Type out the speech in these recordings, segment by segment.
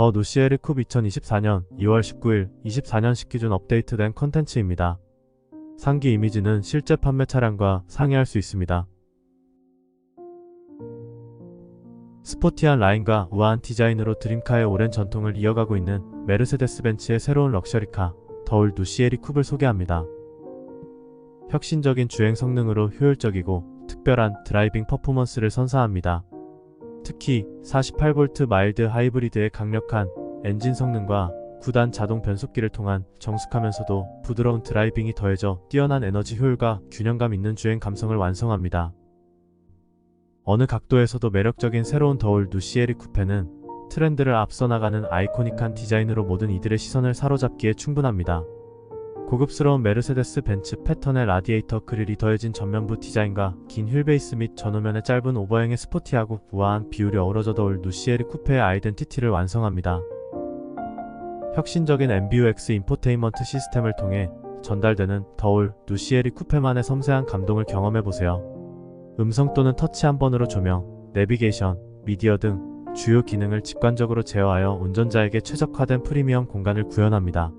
더 누시에르 쿱 2024년 2월 19일 24년식 기준 업데이트된 컨텐츠입니다. 상기 이미지는 실제 판매 차량과 상이할 수 있습니다. 스포티한 라인과 우아한 디자인으로 드림카의 오랜 전통을 이어가고 있는 메르세데스 벤츠의 새로운 럭셔리카 더울 누시에리 쿱을 소개합니다. 혁신적인 주행 성능으로 효율적이고 특별한 드라이빙 퍼포먼스를 선사합니다. 특히 48V 마일드 하이브리드의 강력한 엔진 성능과 9단 자동 변속기를 통한 정숙하면서도 부드러운 드라이빙이 더해져 뛰어난 에너지 효율과 균형감 있는 주행 감성을 완성합니다. 어느 각도에서도 매력적인 새로운 더울 누시에리 쿠페는 트렌드를 앞서 나가는 아이코닉한 디자인으로 모든 이들의 시선을 사로잡기에 충분합니다. 고급스러운 메르세데스 벤츠 패턴의 라디에이터 그릴이 더해진 전면부 디자인과 긴 휠베이스 및 전후면의 짧은 오버행의 스포티하고 우아한 비율이 어우러져 더울 누시에리 쿠페의 아이덴티티를 완성합니다. 혁신적인 MBUX 인포테인먼트 시스템을 통해 전달되는 더울 누시에리 쿠페만의 섬세한 감동을 경험해보세요. 음성 또는 터치 한 번으로 조명, 내비게이션, 미디어 등 주요 기능을 직관적으로 제어하여 운전자에게 최적화된 프리미엄 공간을 구현합니다.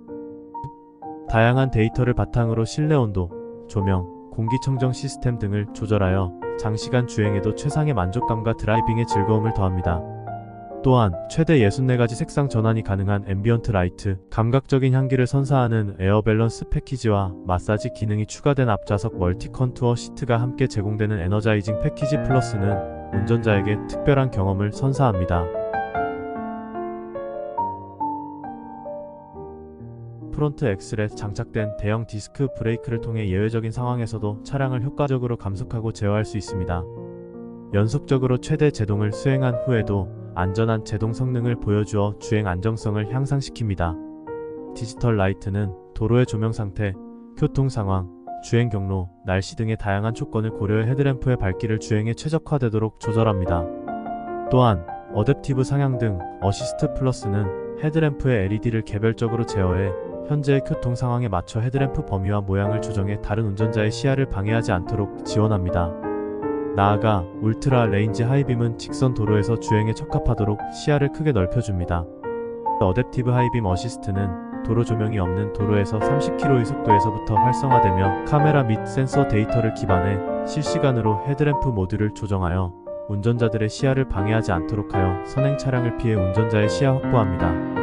다양한 데이터를 바탕으로 실내 온도, 조명, 공기청정 시스템 등을 조절하여 장시간 주행에도 최상의 만족감과 드라이빙의 즐거움을 더합니다. 또한 최대 64가지 색상 전환이 가능한 앰비언트 라이트, 감각적인 향기를 선사하는 에어 밸런스 패키지와 마사지 기능이 추가된 앞좌석 멀티 컨투어 시트가 함께 제공되는 에너자이징 패키지 플러스는 운전자에게 특별한 경험을 선사합니다. 프론트 엑셀에 장착된 대형 디스크 브레이크를 통해 예외적인 상황에서도 차량을 효과적으로 감속하고 제어할 수 있습니다. 연속적으로 최대 제동을 수행한 후에도 안전한 제동 성능을 보여주어 주행 안정성을 향상시킵니다. 디지털 라이트는 도로의 조명 상태, 교통 상황, 주행 경로, 날씨 등의 다양한 조건을 고려해 헤드램프의 밝기를 주행에 최적화되도록 조절합니다. 또한 어댑티브 상향 등 어시스트 플러스는 헤드램프의 LED를 개별적으로 제어해 현재의 교통 상황에 맞춰 헤드램프 범위와 모양을 조정해 다른 운전자의 시야를 방해하지 않도록 지원합니다. 나아가 울트라 레인지 하이빔은 직선 도로에서 주행에 적합하도록 시야를 크게 넓혀줍니다. 어댑티브 하이빔 어시스트는 도로 조명이 없는 도로에서 30km의 속도에서부터 활성화되며 카메라 및 센서 데이터를 기반해 실시간으로 헤드램프 모드를 조정하여 운전자들의 시야를 방해하지 않도록 하여 선행 차량을 피해 운전자의 시야 확보합니다.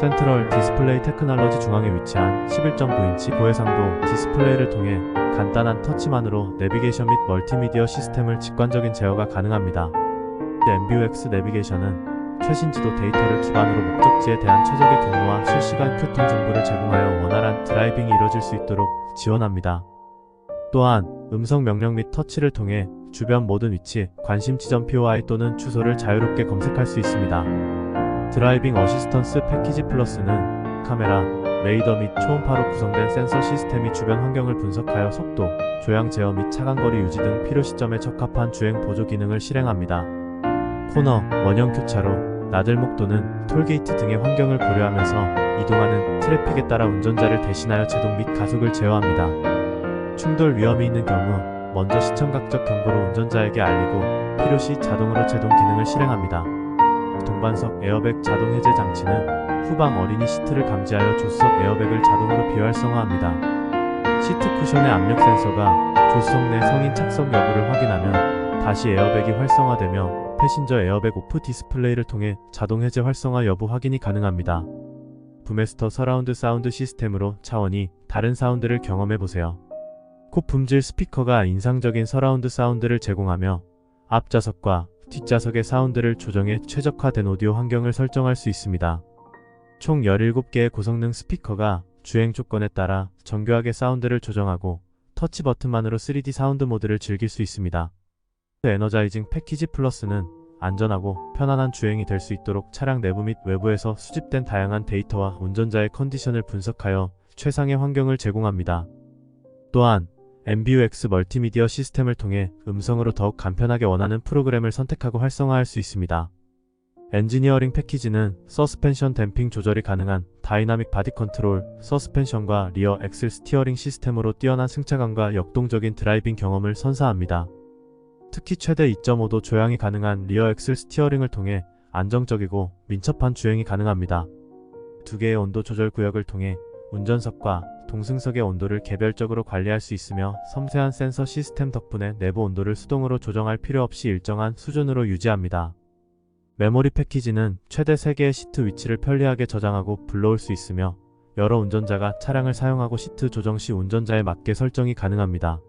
센트럴 디스플레이 테크놀로지 중앙에 위치한 11.9인치 고해상도 디스플레이를 통해 간단한 터치만으로 내비게이션 및 멀티미디어 시스템을 직관적인 제어가 가능합니다. MBUX 내비게이션은 최신 지도 데이터를 기반으로 목적지에 대한 최적의 경로와 실시간 교통 정보를 제공하여 원활한 드라이빙이 이루어질 수 있도록 지원합니다. 또한 음성 명령 및 터치를 통해 주변 모든 위치, 관심 지점 POI 또는 주소를 자유롭게 검색할 수 있습니다. 드라이빙 어시스턴스 패키지 플러스는 카메라, 레이더 및 초음파로 구성된 센서 시스템이 주변 환경을 분석하여 속도, 조향 제어 및 차간거리 유지 등 필요 시점에 적합한 주행 보조 기능을 실행합니다. 코너, 원형 교차로, 나들목 또는 톨게이트 등의 환경을 고려하면서 이동하는 트래픽에 따라 운전자를 대신하여 제동 및 가속을 제어합니다. 충돌 위험이 있는 경우 먼저 시청각적 경보로 운전자에게 알리고 필요시 자동으로 제동 기능을 실행합니다. 동반석 에어백 자동 해제 장치는 후방 어린이 시트를 감지하여 조수석 에어백을 자동으로 비활성화합니다. 시트 쿠션의 압력 센서가 조수석 내 성인 착석 여부를 확인하면 다시 에어백이 활성화되며 패신저 에어백 오프 디스플레이를 통해 자동 해제 활성화 여부 확인이 가능합니다. 부메스터 서라운드 사운드 시스템으로 차원이 다른 사운드를 경험해 보세요. 고품질 스피커가 인상적인 서라운드 사운드를 제공하며 앞좌석과 뒷좌석의 사운드를 조정해 최적화된 오디오 환경을 설정할 수 있습니다. 총 17개의 고성능 스피커가 주행 조건에 따라 정교하게 사운드를 조정하고 터치 버튼만으로 3D 사운드 모드를 즐길 수 있습니다. 에너자이징 패키지 플러스는 안전하고 편안한 주행이 될 수 있도록 차량 내부 및 외부에서 수집된 다양한 데이터와 운전자의 컨디션을 분석하여 최상의 환경을 제공합니다. 또한 MBUX 멀티미디어 시스템을 통해 음성으로 더욱 간편하게 원하는 프로그램을 선택하고 활성화할 수 있습니다. 엔지니어링 패키지는 서스펜션 댐핑 조절이 가능한 다이나믹 바디 컨트롤, 서스펜션과 리어 엑셀 스티어링 시스템으로 뛰어난 승차감과 역동적인 드라이빙 경험을 선사합니다. 특히 최대 2.5도 조향이 가능한 리어 엑셀 스티어링을 통해 안정적이고 민첩한 주행이 가능합니다. 두 개의 온도 조절 구역을 통해 운전석과 동승석의 온도를 개별적으로 관리할 수 있으며 섬세한 센서 시스템 덕분에 내부 온도를 수동으로 조정할 필요 없이 일정한 수준으로 유지합니다. 메모리 패키지는 최대 3개의 시트 위치를 편리하게 저장하고 불러올 수 있으며 여러 운전자가 차량을 사용하고 시트 조정 시 운전자에 맞게 설정이 가능합니다.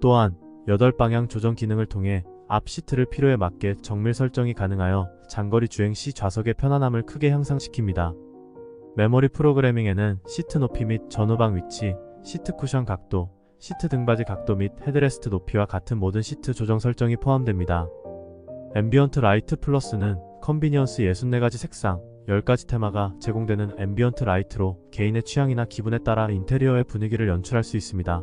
또한 8방향 조정 기능을 통해 앞 시트를 필요에 맞게 정밀 설정이 가능하여 장거리 주행 시 좌석의 편안함을 크게 향상시킵니다. 메모리 프로그래밍에는 시트 높이 및 전후방 위치, 시트 쿠션 각도, 시트 등받이 각도 및 헤드레스트 높이와 같은 모든 시트 조정 설정이 포함됩니다. 앰비언트 라이트 플러스는 컨비니언스 64가지 색상, 10가지 테마가 제공되는 앰비언트 라이트로 개인의 취향이나 기분에 따라 인테리어의 분위기를 연출할 수 있습니다.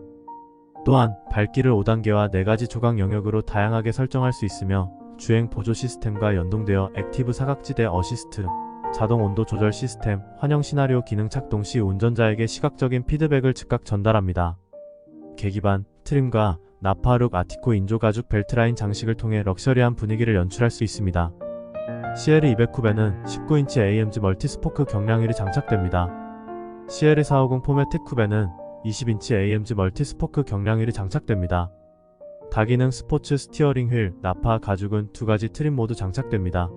또한 밝기를 5단계와 4가지 조각 영역으로 다양하게 설정할 수 있으며 주행 보조 시스템과 연동되어 액티브 사각지대 어시스트, 자동 온도 조절 시스템, 환영 시나리오 기능 작동 시 운전자에게 시각적인 피드백을 즉각 전달합니다. 계기반, 트림과 나파룩 아티코 인조 가죽 벨트라인 장식을 통해 럭셔리한 분위기를 연출할 수 있습니다. CL200 쿠베는 19인치 AMG 멀티스포크 경량휠이 장착됩니다. CL450 포매틱 쿠베는 20인치 AMG 멀티스포크 경량휠이 장착됩니다. 다기능 스포츠 스티어링 휠, 나파 가죽은 두 가지 트림 모두 장착됩니다.